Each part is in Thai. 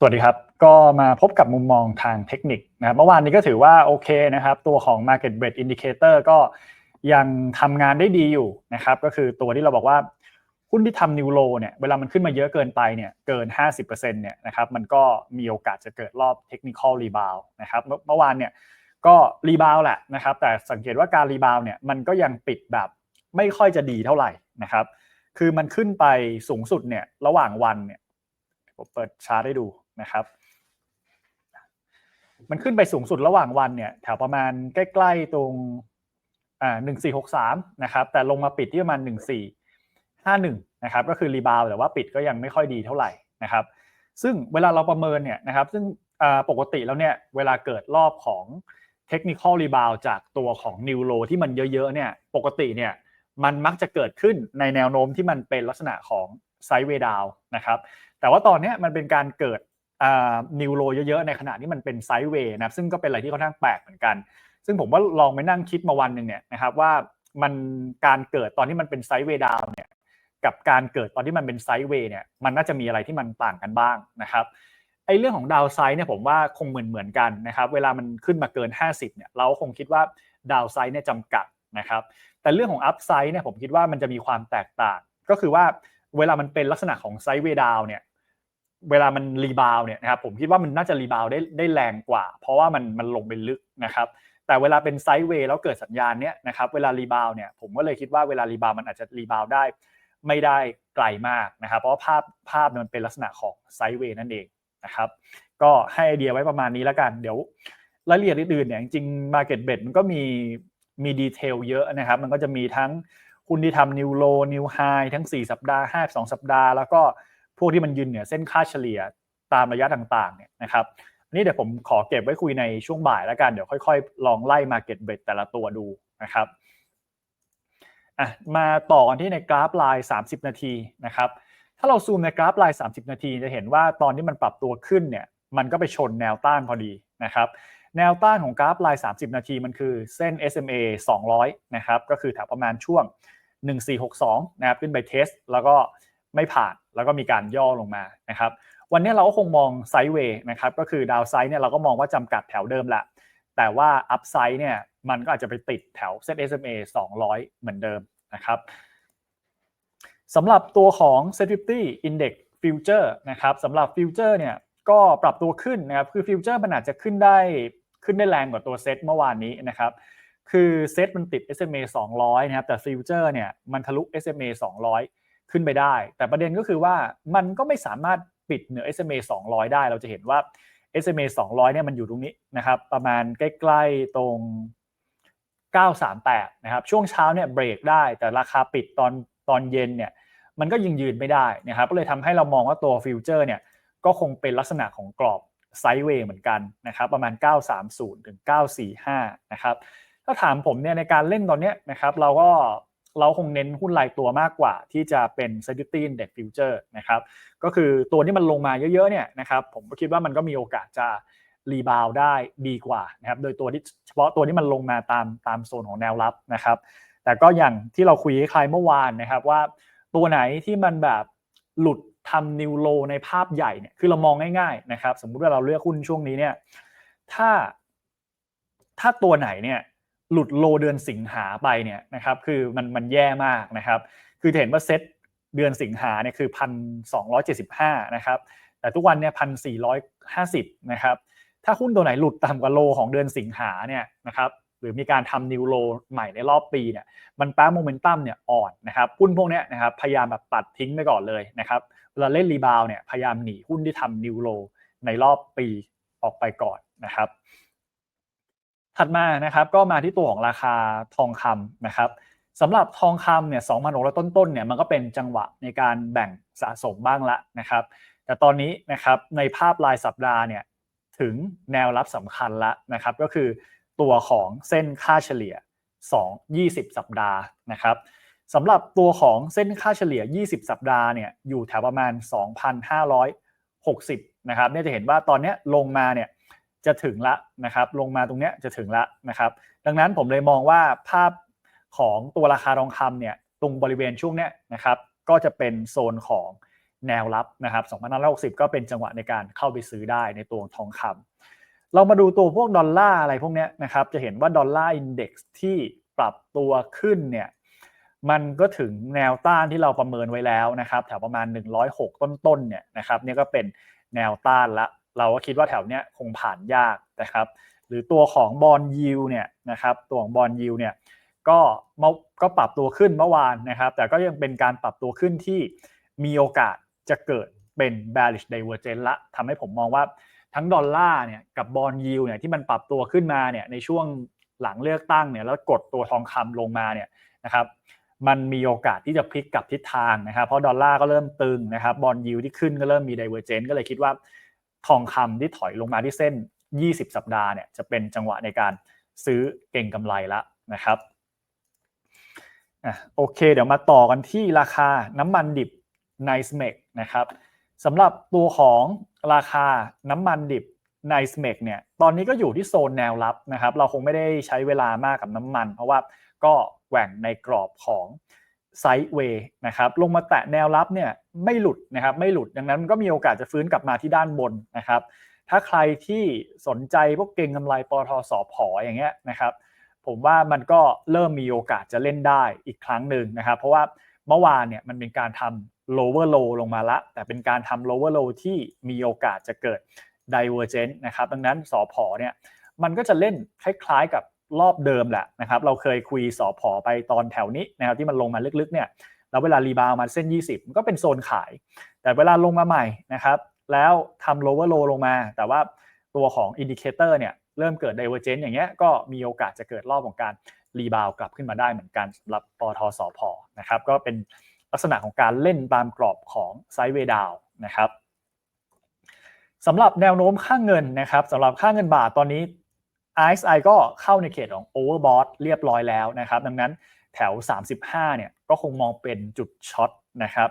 สวัสดีครับ ก็มาพบกับมุมมองทางเทคนิคนะครับเมื่อวานนี้ก็ถือว่าโอเคนะครับ ตัวของ Market b r e a d Indicator ก็ยังทำงานได้ดีอยู่นะครับ ก็คือตัวที่เราบอกว่าหุ้นที่ทำนิวโลเนี่ยเวลามันขึ้นมาเยอะเกินไปเนี่ยเกิน 50%เนี่ยนะครับมันก็มีโอกาสจะเกิดรอบเทคนิคอลรีบาวนะครับเมื่อวานเนี่ยก็รีบาวแหละนะครับ แต่สังเกตว่าการรีบาวเนี่ยมันก็ยังปิดแบบไม่ค่อยจะดีเท่าไหร่นะครับ คือมันขึ้นไปสูงสุดเนี่ยระหว่างวันเนี่ยผมเปิดชาร์ตให้ดู นะครับ มันขึ้นไปสูงสุดระหว่างวันเนี่ยแถวประมาณใกล้ๆตรงอ่าหนึ่งสี่หกสามนะครับแต่ลงมาปิดที่ประมาณหนึ่งสี่ห้าหนึ่งนะครับก็คือรีบาวแต่ว่าปิดก็ยังไม่ค่อยดีเท่าไหร่นะครับ ซึ่งเวลาเราประเมินเนี่ยนะครับซึ่งปกติแล้วเนี่ยเวลาเกิดรอบของเทคนิคอลรีบาวจากตัวของนิวโลที่มันเยอะๆเนี่ยปกติเนี่ยมันมักจะเกิดขึ้นในแนวโน้มที่มันเป็นลักษณะของไซด์เวดาวนะครับแต่ว่าตอนนี้มันเป็นการเกิด นิวโรเยอะๆ ในขณะที่มันเป็นไซด์เวย์นะซึ่งก็เป็นอะไรที่ค่อนข้างแปลกเหมือนกัน ซึ่งผมว่าลองไปนั่งคิดมาวันหนึ่งเนี่ยนะครับว่ามันการเกิดตอนที่มันเป็นไซด์เวย์ดาวเนี่ยกับการเกิดตอนที่มันเป็นไซด์เวย์เนี่ยมันน่าจะมีอะไรที่มันต่างกันบ้างนะครับไอ้เรื่องของดาวไซด์เนี่ยผมว่าคงเหมือนเหมือนกันนะครับเวลามันขึ้นมาเกิน 50เนี่ยเราคงคิดว่าดาวไซด์เนี่ยจำกัดนะครับแต่เรื่องของอัพไซด์เนี่ยผมคิดว่ามันจะมีความแตกต่าง ก็คือว่าเวลามันเป็นลักษณะของไซด์เวดาวเนี่ย เวลามันรีบาวเนี่ยนะครับผมคิดว่ามันน่าจะรีบาวได้ได้แรงกว่า เพราะว่ามันมันลงไปลึกนะครับแต่เวลาเป็นไซด์เวย์แล้วเกิดสัญญาณเนี้ยนะครับเวลารีบาวเนี่ยผมก็เลยคิดว่าเวลารีบาวมันอาจจะรีบาวได้ไม่ได้ไกลมากนะครับ เพราะว่าภาพภาพมันเป็นลักษณะของไซด์เวย์นั่นเองนะครับก็ให้ไอเดียไว้ประมาณนี้แล้วกันเดี๋ยวรายละเอียดอื่นๆเนี่ยจริงๆ Market Bet มันก็มีมีดีเทลเยอะนะครับมันก็จะมีทั้งหุ้นที่ทำนิวโลนิวไฮทั้ง 4 สัปดาห์ 5 2 สัปดาห์ แล้วก็ พวกที่มันยืนเหนือเส้นค่าเฉลี่ยตามระยะต่างๆเนี่ยนะครับอันนี้เดี๋ยวผมขอเก็บไว้คุยในช่วงบ่ายแล้วกัน เดี๋ยวค่อยๆ ลองไล่มาเก็ตเบรดแต่ละตัวดูนะครับอะมาต่อกันที่ในกราฟลน์30 นาทีนะครับถ้าเราซูมในกราฟลน์30 นาทีจะเห็นว่าตอนที่มันปรับตัวขึ้นเนี่ยมันก็ไปชนแนวต้านพอดีนะครับแนวต้านของกราฟลน์30 นาทีมันคือเส้น SMA 200 นะครับ ก็คือแถวประมาณช่วง 1462 นะครับ ขึ้นไปเทส แล้วก็ไม่ผ่าน แล้วก็มีการย่อลงมานะครับวันนี้เราก็คงมองไซด์เวย์นะครับก็คือดาวไซด์เนี่ยเราก็มองว่าจำกัดแถวเดิมแหละแต่ว่าอัพไซด์เนี่ยมันก็อาจจะไปติดแถวเซ็ต SMA 200 เหมือนเดิมนะครับสำหรับตัวของ s e t 50 Index Future นะครับสำหรับ Future เนี่ยก็ปรับตัวขึ้นนะครับคือ Future มันอาจจะขึ้นได้ขึ้นได้แรงกว่าตัวเซตเมื่อวานนี้นะครับคือเซตมันติด SMA 200 นะครับแต่ Future เนี่ยมันทะลุ SMA 200 ขึ้นไปได้ แต่ประเด็นก็คือว่ามันก็ไม่สามารถปิดเหนือ SMA 200 ได้ เราจะเห็นว่า SMA 200เนี่ยมันอยู่ตรงนี้นะครับประมาณใกล้ๆตรง 938 นะครับช่วงเช้าเนี่ยเบรกได้ แต่ราคาปิดตอนตอนเย็นเนี่ยมันก็ยังยืนไม่ได้นะครับก็เลยทำให้เรามองว่าตัวฟิวเจอร์เนี่ยก็คงเป็นลักษณะของกรอบไซด์เวย์เหมือนกันนะครับประมาณ 930 ถึง 945 นะครับถ้าถามผมเนี่ยในการเล่นตอนนี้นะครับเราก็ เราคงเน้นหุ้นรายตัวมากกว่า ที่จะเป็น security index future นะครับก็คือตัวที่มันลงมาเยอะๆเนี่ยนะครับผมก็คิดว่ามันก็มีโอกาสจะรีบาวได้ดีกว่านะครับโดยตัวที่เฉพาะตัวที่มันลงมาตามตามโซนของแนวรับนะครับแต่ก็อย่างที่เราคุยคล้ายเมื่อวานนะครับว่า ตัวไหนที่มันแบบหลุดทำนิวโลในภาพใหญ่เนี่ยคือเรามองง่ายๆนะครับสมมุติว่าเราเลือกหุ้นช่วงนี้เนี่ยถ้าถ้าตัวไหนเนี่ย หลุดโลเดือนสิงหาไปเนี่ยนะครับคือมันมันแย่มากนะครับ คือเห็นว่าเซ็ตเดือนสิงหาเนี่ยคือพันสองร้อยเจ็ดสิบห้านะครับ แต่ทุกวันเนี่ยพันสี่ร้อยห้าสิบนะครับ ถ้าหุ้นตัวไหนหลุดต่ำกว่าโลของเดือนสิงหาเนี่ยนะครับหรือมีการทำนิวโลใหม่ในรอบปีเนี่ยมันแป้โมเมนตัมเนี่ยอ่อนนะครับหุ้นพวกนี้นะครับพยายามแบบตัดทิ้งไปก่อนเลยนะครับเวลาเล่นรีบาวเนี่ยพยายามหนีหุ้นที่ทำนิวโลในรอบปีออกไปก่อนนะครับ ถัดมานะครับก็มาที่ตัวของราคาทองคำนะครับสำหรับทองคำเนี่ยสองพันหกร้อยต้นๆเนี่ยมันก็เป็นจังหวะในการแบ่งสะสมบ้างละนะครับ แต่ตอนนี้นะครับในภาพรายสัปดาห์เนี่ยถึงแนวรับสำคัญละนะครับ ก็คือตัวของเส้นค่าเฉลี่ย 2 20 สัปดาห์นะครับสำหรับตัวของเส้นค่าเฉลี่ย 20 สัปดาห์เนี่ยอยู่แถวประมาณ 2,560 นะครับเนี่ยจะเห็นว่าตอนนี้ลงมาเนี่ย จะถึงละนะครับลงมาตรงนี้จะถึงละนะครับดังนั้นผมเลยมองว่าภาพของตัวราคาทองคำเนี่ยตรงบริเวณช่วงนี้นะครับก็จะเป็นโซนของแนวรับนะครับ2560 ก็เป็นจังหวะในการเข้าไปซื้อได้ในตัวทองคำเรามาดูตัวพวกดอลลาร์อะไรพวกนี้นะครับจะเห็นว่าดอลลาร์อินเด็กซ์ที่ปรับตัวขึ้นเนี่ยมันก็ถึงแนวต้านที่เราประเมินไว้แล้วนะครับแถวประมาณ 106 ต้นๆเนี่ยนะครับนี่ก็เป็นแนวต้านละ เราก็คิดว่าแถวเนี้ยคงผ่านยากนะครับหรือตัวของบอลยิวเนี่ยนะครับตัวของบอลยิวเนี่ยก็มาก็ปรับตัวขึ้นเมื่อวานนะครับ แต่ก็ยังเป็นการปรับตัวขึ้นที่มีโอกาสจะเกิดเป็น bearish divergence ละทำให้ผมมองว่าทั้งดอลลาร์เนี่ยกับบอลยิวเนี่ยที่มันปรับตัวขึ้นมาเนี่ยในช่วงหลังเลือกตั้งเนี่ยแล้วกดตัวทองคำลงมาเนี่ยนะครับมันมีโอกาสที่จะพลิกกลับทิศทางนะครับ เพราะดอลลาร์ก็เริ่มตึงนะครับบอลยิวที่ขึ้นก็เริ่มมี divergence ก็เลยคิดว่า ทองคำที่ถอยลงมาที่เส้น 20 สัปดาห์เนี่ยจะเป็นจังหวะในการซื้อเก่งกำไรละนะครับอะโอเค เดี๋ยวมาต่อกันที่ราคาน้ำมันดิบไนสเมกนะครับสำหรับตัวของราคาน้ำมันดิบไนสเมกเนี่ยตอนนี้ก็อยู่ที่โซนแนวรับนะครับ เราคงไม่ได้ใช้เวลามากกับน้ำมัน เพราะว่าก็แหว่งในกรอบของ ไซด์เวย์นะครับลงมาแตะแนวรับเนี่ยไม่หลุดนะครับไม่หลุดดังนั้นมันก็มีโอกาสจะฟื้นกลับมาที่ด้านบนนะครับถ้าใครที่สนใจพวกเก่งกำไรปตทสอพออย่างเงี้ยนะครับผมว่ามันก็เริ่มมีโอกาสจะเล่นได้อีกครั้งหนึ่งนะครับ เพราะว่าเมื่อวานเนี่ยมันเป็นการทำ lower low ลงมาละ แต่เป็นการทำ lower low ที่มีโอกาสจะเกิด divergence นะครับดังนั้นสอพอเนี่ยมันก็จะเล่นคล้ายๆกับ รอบเดิมแหละนะครับ เราเคยคุยสอพอไปตอนแถวนี้นะครับที่มันลงมาลึกๆเนี่ยแล้วเวลารีบาวมาเส้น 20 มันก็เป็นโซนขาย แต่เวลาลงมาใหม่นะครับแล้วทำ lower low ลงมา แต่ว่าตัวของ indicator เนี่ยเริ่มเกิด divergence อย่างเงี้ยก็มีโอกาสจะเกิดรอบของการรีบาวกลับขึ้นมาได้เหมือนกันสำหรับปทสอพนะครับก็เป็นลักษณะของการเล่นตามกรอบของไซด์เวดาวนะครับสำหรับแนวโน้มค่าเงินนะครับสำหรับค่าเงินบาทตอนนี้ RSI ก็เข้าในเขตของ overbought เรียบร้อยแล้วนะครับ ดังนั้นแถว 35 เนี่ยก็คงมองเป็นจุดช็อตนะครับ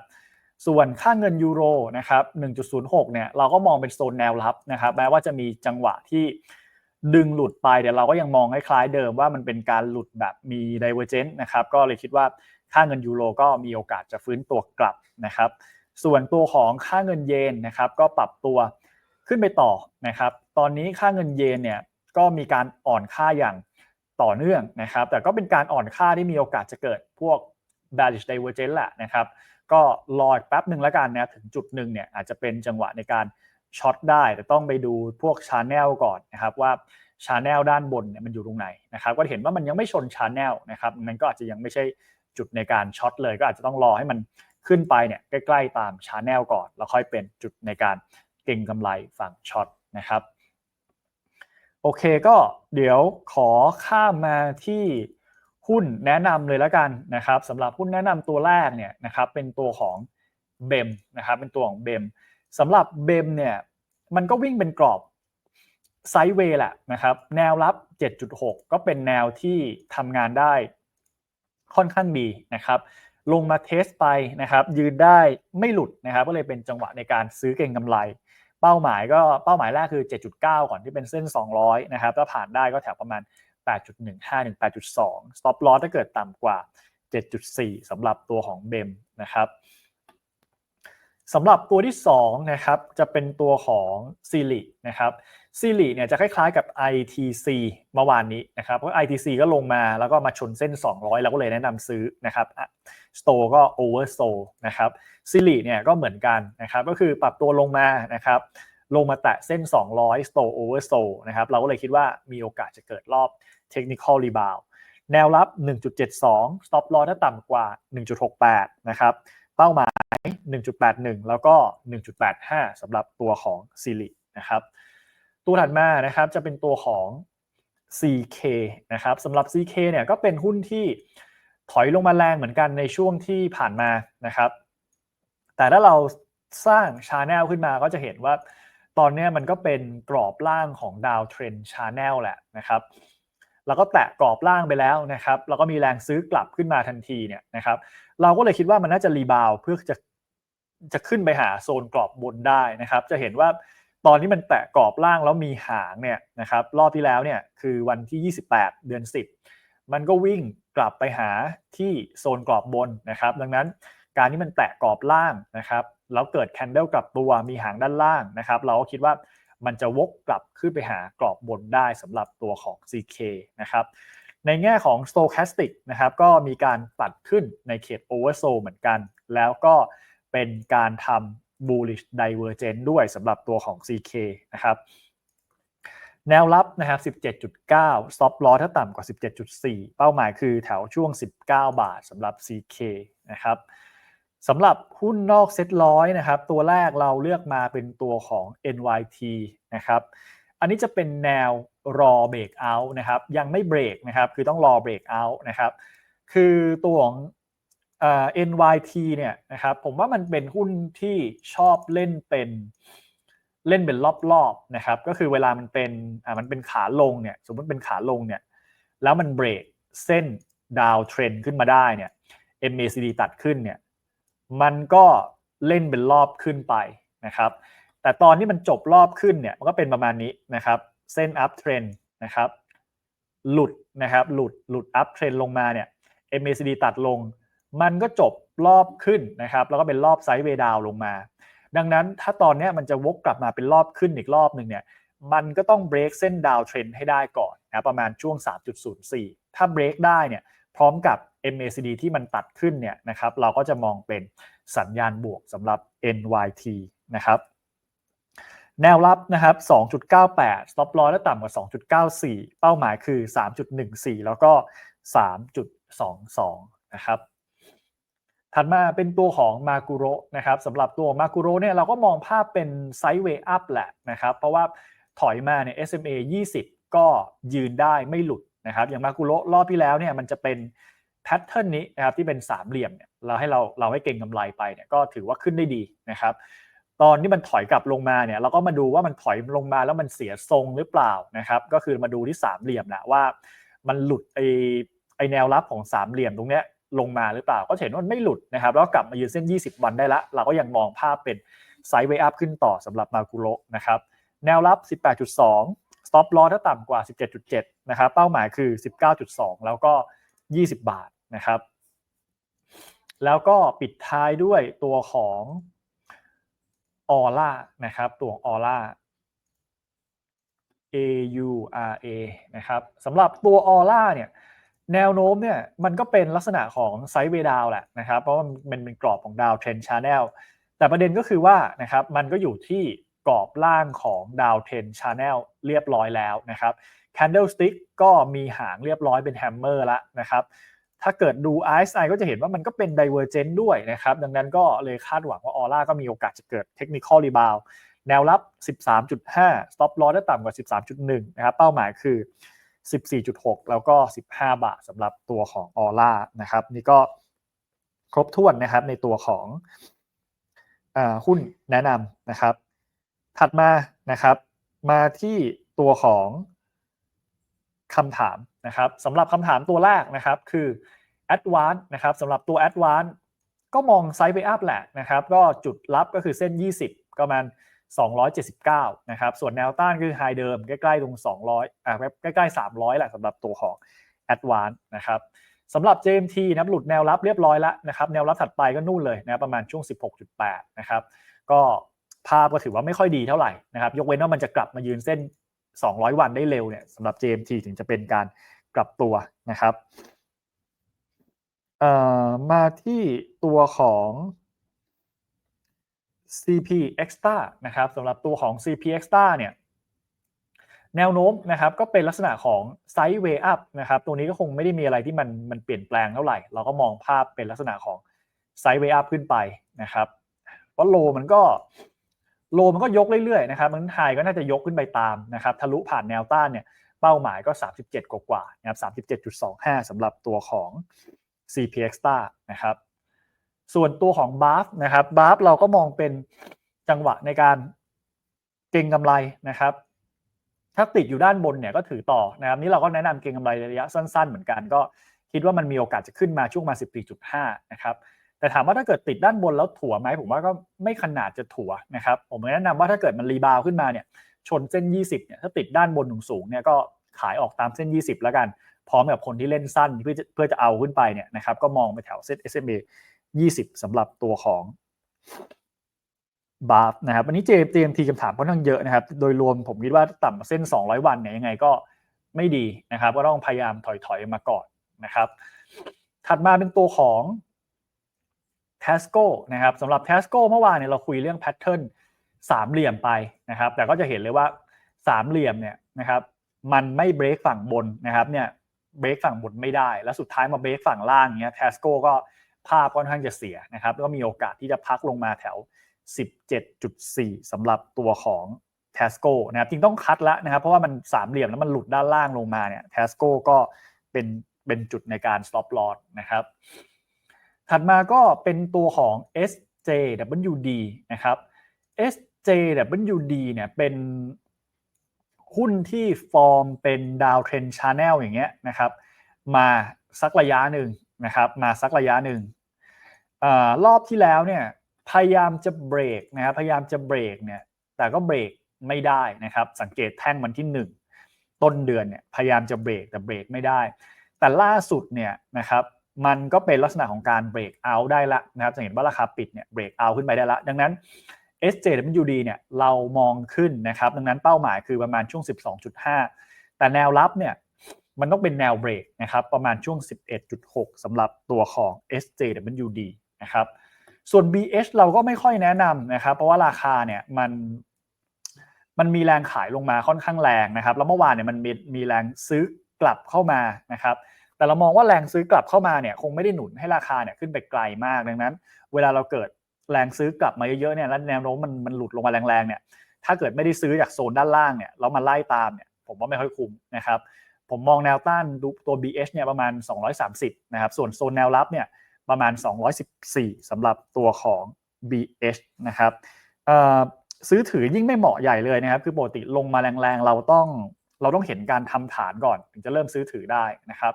ส่วนค่าเงินยูโรนะครับ 1.06 เนี่ยเราก็มองเป็นโซนแนวรับนะครับ แม้ว่าจะมีจังหวะที่ดึงหลุดไปเดี๋ยวเราก็ยังมองคล้ายๆเดิมว่ามันเป็นการหลุดแบบมี divergence นะครับ ก็เลยคิดว่าค่าเงินยูโรก็มีโอกาสจะฟื้นตัวกลับนะครับ ส่วนตัวของค่าเงินเยนนะครับ ก็ปรับตัวขึ้นไปต่อนะครับ ตอนนี้ค่าเงินเยนเนี่ย ก็มีการอ่อนค่าอย่างต่อเนื่องนะครับ แต่ก็เป็นการอ่อนค่าที่มีโอกาสจะเกิดพวก bearish divergence แหละนะครับ ก็รอแป๊บหนึ่งแล้วกันนะถึงจุดหนึ่งเนี่ยอาจจะเป็นจังหวะในการช็อตได้ แต่ต้องไปดูพวกชาแนลก่อนนะครับว่าชาแนลด้านบนเนี่ยมันอยู่ตรงไหนนะครับ ก็เห็นว่ามันยังไม่ชนชาแนลนะครับนั้นก็อาจจะยังไม่ใช่จุดในการช็อตเลย ก็อาจจะต้องรอให้มันขึ้นไปเนี่ยใกล้ ๆ ตามชาแนลก่อน แล้วค่อยเป็นจุดในการเก่งกำไรฝั่งช็อตนะครับ โอเคก็เดี๋ยวขอข้ามมาที่หุ้นแนะนำเลยแล้วกันนะครับสำหรับหุ้นแนะนำตัวแรกเนี่ยนะครับเป็นตัวของเบมนะครับเป็นตัวของเบมสำหรับเบมเนี่ยมันก็วิ่งเป็นกรอบไซด์เวย์แหละนะครับแนวรับ 7.6 ก็เป็นแนวที่ทำงานได้ค่อนข้างดีนะครับลงมาเทสไปนะครับยืนได้ไม่หลุดนะครับก็เลยเป็นจังหวะในการซื้อเก่งกำไร เป้าหมายก็เป้าหมายแรกคือ 7.9 ก่อนที่เป็นเส้น 200 นะครับถ้าผ่านได้ก็แถวประมาณ 8.15ถึง8.2 stop loss ถ้าเกิดต่ำกว่า 7.4สำหรับตัวของเบมนะครับสำหรับตัวที่2นะครับจะเป็นตัวของซีรีนะครับ ซีรีเนี่ยจะคล้ายๆกับ ITC เมื่อวานนี้นะครับเพราะ ITC ก็ลงมาแล้วก็มาชนเส้น 200 แล้วก็เลยแนะนำซื้อนะครับสโตก็โอเวอร์โซนะครับซิลิเนี่ยก็เหมือนกันนะครับก็คือปรับตัวลงมานะครับลงมาแตะเส้น 200 Store Over s o นะครับเราก็เลยคิดว่ามีโอกาสจะเกิดรอบ Technical Rebound แนวรับ 1.72 Stop Loss ถ้าต่ำกว่า 1.68 นะครับ เป้าหมาย 1.81 แล้วก็ 1.85สำหรับตัวของซิลินะครับ ตัวถัดมานะครับจะเป็นตัวของ CK นะครับสำหรับ CK เนี่ยก็เป็นหุ้นที่ถอยลงมาแรงเหมือนกันในช่วงที่ผ่านมานะครับ แต่ถ้าเราสร้างชาแนลขึ้นมาก็จะเห็นว่าตอนนี้มันก็เป็นกรอบล่างของดาวเทรนชาแนลแหละนะครับ แล้วก็แตะกรอบล่างไปแล้วนะครับ แล้วก็มีแรงซื้อกลับขึ้นมาทันทีเนี่ยนะครับ เราก็เลยคิดว่ามันน่าจะรีบาวเพื่อจะจะขึ้นไปหาโซนกรอบบนได้นะครับ จะเห็นว่า ตอนที่มันแตะกรอบล่างแล้วมีหางเนี่ยนะครับรอบที่แล้วเนี่ยคือวันที่ 28 เดือน 10 มันก็วิ่งกลับไปหาที่โซนกรอบบนนะครับ ดังนั้นการที่มันแตะกรอบล่างนะครับแล้วเกิดแคนเดลกลับตัวมีหางด้านล่างนะครับ เราก็คิดว่ามันจะวกกลับขึ้นไปหากรอบบนได้สำหรับตัวของ CK นะครับในแง่ของ stochastic นะครับก็มีการตัดขึ้นในเขต oversold เหมือนกัน แล้วก็เป็นการทำ bullish divergence ด้วยสำหรับตัวของ CK นะครับแนวรับนะครับ17.9 stop loss ถ้าต่ำกว่า 17.4 เป้าหมายคือแถวช่วง 19 บาทสำหรับ CK นะครับสำหรับหุ้นนอกเซ็ตร้อยนะครับ ตัวแรกเราเลือกมาเป็นตัวของ NYT นะครับ อันนี้จะเป็นแนวรอเบรกเอาท์นะครับ ยังไม่เบรกนะครับ คือต้องรอเบรกเอาท์นะครับ คือตัวของ NYT เนี่ยนะครับผมว่ามันเป็นหุ้นที่ชอบเล่นเป็นเล่นเป็นรอบๆนะครับก็คือเวลามันเป็นอ่ามันเป็นขาลงเนี่ยสมมติเป็นขาลงเนี่ยแล้วมันเบรกเส้นดาวเทรนขึ้นมาได้เนี่ย MACD ตัดขึ้นเนี่ยมันก็เล่นเป็นรอบขึ้นไปนะครับแต่ตอนที่มันจบรอบขึ้นเนี่ยมันก็เป็นประมาณนี้นะครับเส้น up trend นะครับหลุดนะครับหลุดหลุด up trend ลงมาเนี่ย MACD ตัดลง มันก็จบรอบขึ้นนะครับแล้วก็เป็นรอบไซด์เวดาวลงมา ดังนั้นถ้าตอนนี้มันจะวกกลับมาเป็นรอบขึ้นอีกรอบหนึ่งเนี่ยมันก็ต้องเบรกเส้นดาวเทรนให้ได้ก่อนนะประมาณช่วง 3.04 ถ้าเบรกได้เนี่ยพร้อมกับ MACD ที่มันตัดขึ้นเนี่ยนะครับเราก็จะมองเป็นสัญญาณบวกสำหรับ NYT นะครับแนวรับนะครับ 2.98 stop loss และต่ำกว่า 2.94 เป้าหมายคือ 3.14 แล้วก็ 3.22 นะครับ ถัดมาเป็นตัวของมากุโรนะครับสำหรับตัวมากุโรเนี่ยเราก็มองภาพเป็นไซด์เวย์อัพแหละนะครับ เพราะว่าถอยมาเนี่ย SMA 20 ก็ยืนได้ไม่หลุดนะครับอย่างมากุโรรอบที่แล้วเนี่ยมันจะเป็นแพทเทิร์นนี้นะครับที่เป็นสามเหลี่ยมเนี่ยเราให้เราเราให้เก่งกำไรไปเนี่ยก็ถือว่าขึ้นได้ดีนะครับ ตอนที่มันถอยกลับลงมาเนี่ยเราก็มาดูว่ามันถอยลงมาแล้วมันเสียทรงหรือเปล่านะครับ ก็คือมาดูที่สามเหลี่ยมแหละว่า มันหลุดไอไอแนวรับของสามเหลี่ยมตรงเนี้ย ลงมาหรือเปล่า ก็เห็นว่ามันไม่หลุดนะครับ แล้วกลับมายืนเส้น 20 วันได้ละ เราก็ยังมองภาพเป็นไซด์เวย์อัพขึ้นต่อสำหรับมากุโรนะครับ แนวรับ 18.2 stop loss ถ้าต่ำกว่า 17.7 นะครับ เป้าหมายคือ 19.2 แล้วก็ 20 บาทนะครับ แล้วก็ปิดท้ายด้วยตัวของออร่านะครับ ตัวออร่า A U R A นะครับสำหรับตัวออร่าเนี่ย แนวโน้มเนี่ยมันก็เป็นลักษณะของไซด์เวดาวแหละนะครับ เพราะว่ามันเป็นกรอบของดาวเทรนชาแนลแต่ประเด็นก็คือว่านะครับมันก็อยู่ที่กรอบล่างของดาวเทรนชาแนลเรียบร้อยแล้วนะครับ Candlestick ก็มีหางเรียบร้อยเป็นแฮมเมอร์แล้วนะครับถ้าเกิดดู RSI ก็จะเห็นว่ามันก็เป็น Divergent ด้วยนะครับ ดังนั้นก็เลยคาดหวังว่าออร่าก็มีโอกาสจะเกิด Technical Rebound แนวรับ 13.5 stop loss ได้ต่ำกว่า 13.1 นะครับ เป้าหมายคือ 14.6 แล้วก็ 15 บาทสำหรับตัวของออร่านะครับ นี่ก็ครบถ้วนนะครับในตัวของอหุ้นแนะนำนะครับ ถัดมานะครับมาที่ตัวของคำถามนะครับสำหรับคำถามตัวแรกนะครับคือ Advance นะครับสำหรับตัว Advance ก็มองไซด์ไปอัพแหละนะครับ ก็จุดรับก็คือเส้น 20 ประมาณ 279 นะครับ ส่วนแนวต้านคือไฮเดิม ใกล้ ๆ ตรง 200อ่าใกล้ๆ 300 แหละสำหรับตัวของ Advance นะครับสำหรับ JMT นะครับหลุดแนวรับเรียบร้อยแล้วนะครับแนวรับถัดไปก็นู่นเลยนะประมาณช่วง 16.8 นะครับ ก็ภาพก็ถือว่าไม่ค่อยดีเท่าไหร่นะครับ ยกเว้นว่ามันจะกลับมายืนเส้น 200 วันได้เร็วเนี่ยสำหรับ JMT ถึงจะเป็นการกลับตัวนะครับมาที่ตัวของ CP Extra นะครับสำหรับตัวของ CP Extra เนี่ยแนวโน้มนะครับก็เป็นลักษณะของไซด์เวย์อัพนะครับตัวนี้ก็คงไม่ได้มีอะไรที่มันมันเปลี่ยนแปลงเท่าไหร่ เราก็มองภาพเป็นลักษณะของไซด์เวย์อัพขึ้นไปนะครับเพราะโลมันก็โลมันก็ยกเรื่อยๆนะครับมันไฮก็น่าจะยกขึ้นไปตามนะครับทะลุผ่านแนวต้านเนี่ยเป้าหมายก็ 37 กว่าๆนะครับ37.25สำหรับตัวของ CPX Star นะครับ ส่วนตัวของ b a f นะครับ b a f เราก็มองเป็นจังหวะในการเก็งกำไรนะครับ ถ้าติดอยู่ด้านบนเนี่ยก็ถือต่อนะครับนี่เราก็แนะนำเก็งกำไรระยะสั้น ๆ เหมือนกัน ก็คิดว่ามันมีโอกาสจะขึ้นมาช่วงมา 14.5 นะครับแต่ถามว่าถ้าเกิดติดด้านบนแล้วถั่วไหมผมว่าก็ไม่ขนาดจะถั่วนะครับผมแนะนำว่าถ้าเกิดมันรีบาวขึ้นมาเนี่ยชนเส้น 20เนี่ยถ้าติดด้านบนสูงเนี่ยก็ขายออกตามเส้น 20 แล้วกัน พร้อมกับคนที่เล่นสั้นเพื่อจะเพื่อจะเอาขึ้นไปเนี่ยนะครับก็มองไปแถวเส้น SMA 20สำหรับตัวของบาฟนะครับวันนี้เจเตรียมทีคำถามค่อนข้างเยอะนะครับ โดยรวมผมคิดว่าต่ำเส้น 200 วันเนี่ยยังไงก็ไม่ดีนะครับ ก็ต้องพยายามถอยๆมาก่อนนะครับ ถัดมาเป็นตัวของ t a s c o นะครับสำหรับ t a s c o เมื่อวานเนี่ยเราคุยเรื่องแพทเทิร์นสามเหลี่ยมไปนะครับ แต่ก็จะเห็นเลยว่าสามเหลี่ยมเนี่ยนะครับ มันไม่เบรกฝั่งบนนะครับเนี่ยเบรกฝั่งบนไม่ได้ แล้วสุดท้ายมาเบรกฝั่งล่างเนี้ย t a s c o ก็ ภาพค่อนข้างจะเสียนะครับก็มีโอกาสที่จะพักลงมาแถว 17.4สำหรับตัวของ t a s c o นะครับจริงต้องคัดแล้วนะครับ เพราะว่ามันสามเหลี่ยมแล้วมันหลุดด้านล่างลงมาเนี่ย t a s c o ก็เป็นเป็นจุดในการ stop loss นะครับ ถัดมาก็เป็นตัวของ SJWD นะครับ SJWD เนี่ยเป็นหุ้นที่ฟอร์มเป็นดาวเทรนชาแนลอย่างเงี้ยนะครับ มาสักระยะหนึ่ง นะครับมาสักระยะหนึ่งอรอบที่แล้วเนี่ยพยายามจะเบรกนะครับพยายามจะเบรกเนี่ยแต่ก็เบรกไม่ได้นะครับ สังเกตแท่งมันที่ 1 ต้นเดือนเนี่ยพยายามจะเบรกแต่เบรกไม่ได้ แต่ล่าสุดเนี่ยนะครับมันก็เป็นลักษณะของการเบรกเอาได้ละนะครับจะเห็นว่าราคาปิดเนี่ยเบรกเอาขึ้นไปได้ละดังนั้น SJWD เนี่ยเรามองขึ้นนะครับดังนั้นเป้าหมายคือประมาณช่วง 12.5 แต่แนวรับเนี่ย มันต้องเป็นแนวเบรกนะครับประมาณช่วง 11.6สำหรับตัวของ SJWD นะครับส่วน BH เราก็ไม่ค่อยแนะนำนะครับ เพราะว่าราคาเนี่ยมันมันมีแรงขายลงมาค่อนข้างแรงนะครับ แล้วเมื่อวานเนี่ยมันมีมีแรงซื้อกลับเข้ามานะครับ แต่เรามองว่าแรงซื้อกลับเข้ามาเนี่ยคงไม่ได้หนุนให้ราคาเนี่ยขึ้นไปไกลมากดังนั้น เวลาเราเกิดแรงซื้อกลับมาเยอะๆเนี่ยแล้วแนวโน้มมันมันหลุดลงมาแรงๆเนี่ยถ้าเกิดไม่ได้ซื้อจากโซนด้านล่างเนี่ยแล้วมาไล่ตามเนี่ยผมว่าไม่ค่อยคุ้มนะครับ ผมมองแนวต้านตัว BH เนี่ยประมาณ 230 นะครับ ส่วนโซนแนวรับเนี่ยประมาณ 214สำหรับตัวของ BH นะครับซื้อถือยิ่งไม่เหมาะใหญ่เลยนะครับ คือปกติลงมาแรงๆ เราต้องเราต้องเห็นการทำฐานก่อน ถึงจะเริ่มซื้อถือได้นะครับ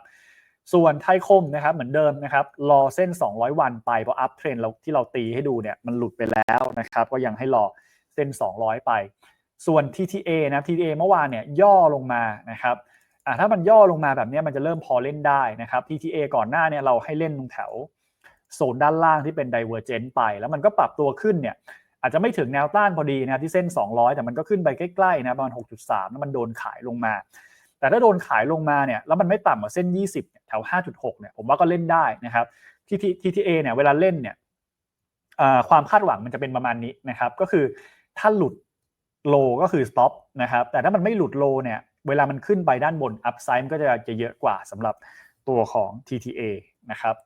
ส่วนไทยคมนะครับเหมือนเดิมนะครับ รอเส้น 200 วันไปเพราะอัพเทรนเราที่เราตีให้ดูเนี่ยมันหลุดไปแล้วนะครับ ก็ยังให้รอเส้น 200 ไป ส่วน TTA นะ TTA เมื่อวานเนี่ยย่อลงมานะครับ อ่าถ้ามันย่อลงมาแบบนี้มันจะเริ่มพอเล่นได้นะครับ TTA ก่อนหน้าเนี่ยเราให้เล่นตรงแถวโซนด้านล่างที่เป็น divergent ไป แล้วมันก็ปรับตัวขึ้นเนี่ยอาจจะไม่ถึงแนวต้านพอดีนะครับที่เส้น 200 แต่มันก็ขึ้นไปใกล้ๆนะประมาณ 6.3 แล้วมันโดนขายลงมา แต่ถ้าโดนขายลงมาเนี่ยแล้วมันไม่ต่ำกว่าเส้น 20 แถว 5.6 เนี่ยผมว่าก็เล่นได้นะครับ TTA เนี่ยเวลาเล่นเนี่ยความคาดหวังมันจะเป็นประมาณนี้นะครับ ก็คือถ้าหลุดโลก็คือ stop นะครับ แต่ถ้ามันไม่หลุดโลเนี่ย เวลามันขึ้นไปด้านบน upside ก็จะจะเยอะกว่าสำหรับตัวของ TTA นะครับ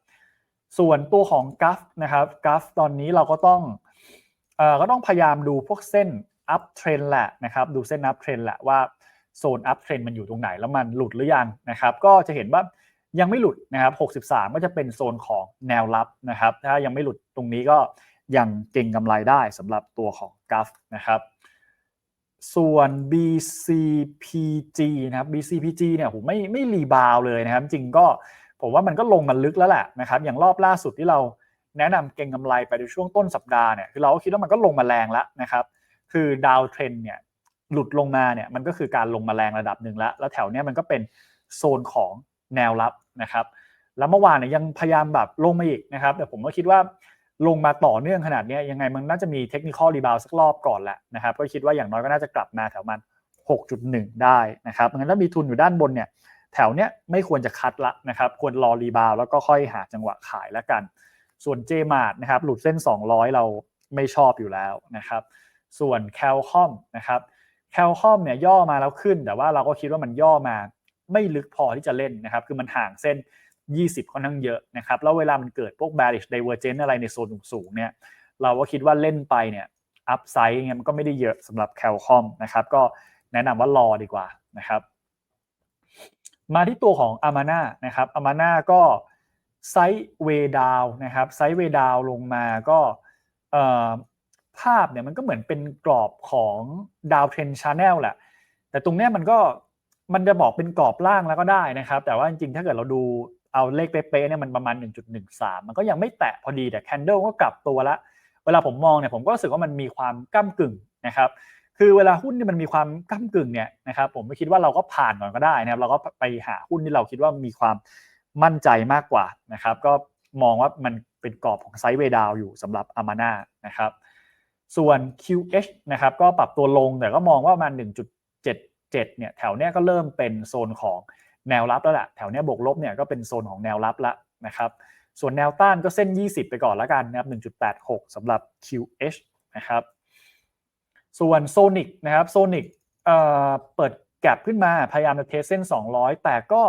ส่วนตัวของกราฟนะครับกราฟตอนนี้เราก็ต้องเอ่อก็ต้องพยายามดูพวกเส้น up trend แหละนะครับดูเส้น up trend แหละว่าโซน up trend มันอยู่ตรงไหนแล้วมันหลุดหรือยังนะครับ ก็จะเห็นว่ายังไม่หลุดนะครับ 63 ก็จะเป็นโซนของแนวรับนะครับ ถ้ายังไม่หลุดตรงนี้ก็ยังเก่งกำไรได้สำหรับตัวของกราฟนะครับ ส่วน BCPG นะครับ BCPG เนี่ยผมไม่ไม่รีบาวเลยนะครับ จริงก็ผมว่ามันก็ลงมาลึกแล้วแหละนะครับ อย่างรอบล่าสุดที่เราแนะนำเก่งกำไรไปในช่วงต้นสัปดาห์เนี่ยคือเราก็คิดว่ามันก็ลงมาแรงแล้วนะครับ คือดาวเทรนเนี่ยหลุดลงมาเนี่ยมันก็คือการลงมาแรงระดับหนึ่งแล้ว แล้วแถวเนี้ยมันก็เป็นโซนของแนวรับนะครับ แล้วเมื่อวานเนี่ยยังพยายามแบบลงมาอีกนะครับ แต่ผมก็คิดว่า ลงมาต่อเนื่องขนาดนี้ยังไงมันน่าจะมีเทคนิคอลรีบาวสักรอบก่อนแหละนะครับก็คิดว่าอย่างน้อยก็น่าจะกลับมาแถวมัน 6.1 ได้นะครับงั้นถ้ามีทุนอยู่ด้านบนเนี่ยแถวเนี้ยไม่ควรจะคัดละนะครับควรรอรีบาวแล้วก็ค่อยหาจังหวะขายแล้วกัน ส่วนเจมาร์นะครับหลุดเส้น 200 เราไม่ชอบอยู่แล้วนะครับส่วนแคลคอมนะครับแคลคอมเนี่ยย่อมาแล้วขึ้น แต่ว่าเราก็คิดว่ามันย่อมาไม่ลึกพอที่จะเล่นนะครับคือมันห่างเส้น 20ค่อนข้างเยอะนะครับ แล้วเวลามันเกิดพวก bearish divergence อะไรในโซนสูงๆเนี่ยเราก็คิดว่าเล่นไปเนี่ยอัพไซด์เงี้ยมันก็ไม่ได้เยอะสำหรับแคลคอมนะครับก็แนะนำว่ารอดีกว่านะครับ มาที่ตัวของอามาน่านะครับอามาน่าก็ไซด์เวดาวนะครับไซด์เวดาวลงมาก็ภาพเนี่ยมันก็เหมือนเป็นกรอบของดาวเทรนชาแนลแหละ แต่ตรงเนี้ยมันก็มันจะบอกเป็นกรอบล่างแล้วก็ได้นะครับ แต่ว่าจริงๆ ถ้าเกิดเราดู เอาเลขเป๊ะๆเนี่ยมันประมาณ 1.13 มันก็ยังไม่แตะพอดีแต่แคนเดิลก็กลับตัวละ เวลาผมมองเนี่ยผมก็รู้สึกว่ามันมีความก้ากึ่งนะครับคือเวลาหุ้นที่มันมีความก้ากึ่งเนี่ยนะครับผมไม่คิดว่าเราก็ผ่านก่อนก็ได้นะครับเราก็ไปหาหุ้นที่เราคิดว่ามีความมั่นใจมากกว่านะครับก็มองว่ามันเป็นกรอบของไซด์เวดาวอยู่สำหรับอามาน่านะครับส่วน QH นะครับก็ปรับตัวลงแต่ก็มองว่าประมาณ1.77 เนี่ยแถวเนี้ยก็เริ่มเป็นโซนของ แนวรับแล้วแหละแถวเนี้ยบวกลบเนี่ยก็เป็นโซนของแนวรับล้วนะครับส่วนแนวต้านก็เส้น 20 ไปก่อนล้วกันนะครับ1.86สำหรับ QH นะครับส่วนโซนิกนะครับโซนิกเอ่อเปิดแกลบขึ้นมาพยายามจะเทสเส้น 200 แต่ก็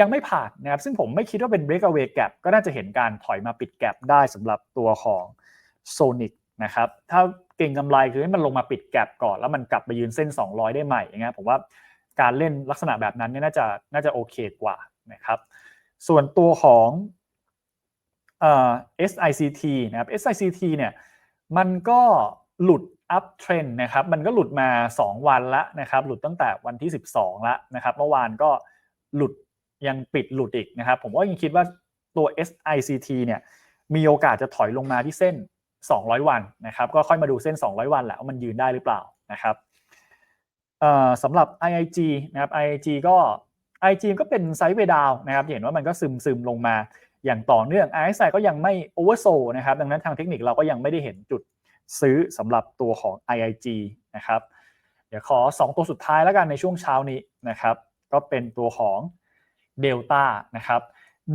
ยังไม่ผ่านนะครับซึ่งผมไม่คิดว่าเป็น breakaway gap ก็น่าจะเห็นการถอยมาปิดแกลบได้สำหรับตัวของโซนิกนะครับถ้าเก่งกำไรคือให้มันลงมาปิดแกลบก่อน แล้วมันกลับไปยืนเส้น 200 ได้ใหม่อย่างเงี้ยผมว่า การเล่นลักษณะแบบนั้นเนี่ยน่าจะน่าจะโอเคกว่านะครับ ส่วนตัวของเอ่อ SICT นะครับ SICT เนี่ยมันก็หลุด up trend นะครับ มันก็หลุดมา 2 วันละนะครับ หลุดตั้งแต่วันที่ 12ละนะครับ เมื่อวานก็หลุดยังปิดหลุดอีกนะครับ ผมก็ยังคิดว่าตัว SICT เนี่ยมีโอกาสจะถอยลงมาที่เส้น 200 วันนะครับ ก็ค่อยมาดูเส้น 200 วันแหละว่ามันยืนได้หรือเปล่านะครับ สำหรับ IIG นะครับ IIG ก็ IG ก็เป็นไซด์เวดาวนะครับเห็นว่ามันก็ซึมซึมลงมาอย่างต่อเนื่อง RSI ก็ยังไม่โอเวอร์โซนะครับ ดังนั้นทางเทคนิคเราก็ยังไม่ได้เห็นจุดซื้อสำหรับตัวของ IIG นะครับ เดี๋ยวขอ 2 ตัวสุดท้ายแล้วกันในช่วงเช้านี้นะครับ ก็เป็นตัวของ Delta นะครับ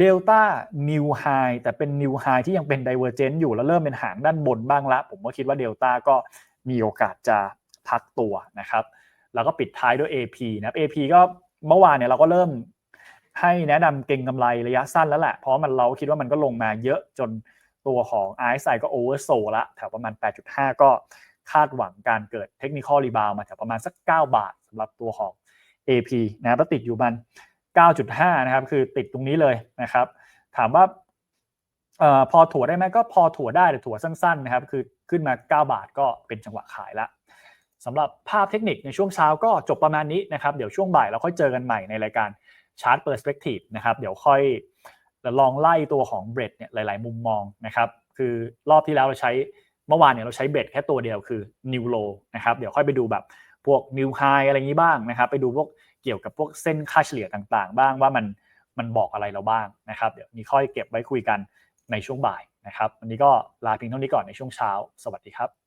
Delta New High แต่เป็น New High ที่ยังเป็น Divergent อยู่แล้วเริ่มเป็นหางด้านบนบ้างละ ผมก็คิดว่า Delta ก็มีโอกาสจะพักตัวนะครับ แล้วก็ปิดท้ายด้วย AP นะครับ AP ก็เมื่อวานเนี่ยเราก็เริ่มให้แนะนำเก่งกำไรระยะสั้นแล้วแหละ เพราะมันเราคิดว่ามันก็ลงมาเยอะจนตัวของ RSI ก็ oversold ละแถวประมาณ 8.5 ก็คาดหวังการเกิด technical rebound มาแถวประมาณสัก 9 บาทสำหรับตัวของ AP นะครับติดอยู่มัน 9.5 นะครับ คือติดตรงนี้เลยนะครับ ถามว่าออพอถั่วได้ไหมก็พอถั่วได้แต่ถั่วสั้นๆนะครับ คือขึ้นมา 9 บาทก็เป็นจังหวะขายละ สำหรับภาพเทคนิคในช่วงเช้าก็จบประมาณนี้นะครับ เดี๋ยวช่วงบ่ายเราค่อยเจอกันใหม่ในรายการชาร์ตเปอร์สเปกทีฟนะครับ เดี๋ยวค่อยลองไล่ตัวของเบรดเนี่ยหลาย ๆ มุมมองนะครับ คือรอบที่แล้วเราใช้เมื่อวานเนี่ยเราใช้เบรดแค่ตัวเดียวคือ New Low นะครับ เดี๋ยวค่อยไปดูแบบพวก New High อะไรอย่างนี้บ้างนะครับ ไปดูพวกเกี่ยวกับพวกเส้นค่าเฉลี่ยต่างๆ บ้างว่ามันมันบอกอะไรเราบ้างนะครับ เดี๋ยวนี้ค่อยเก็บไว้คุยกันในช่วงบ่ายนะครับ วันนี้ก็ลาเพียงเท่านี้ก่อนในช่วงเช้า สวัสดีครับ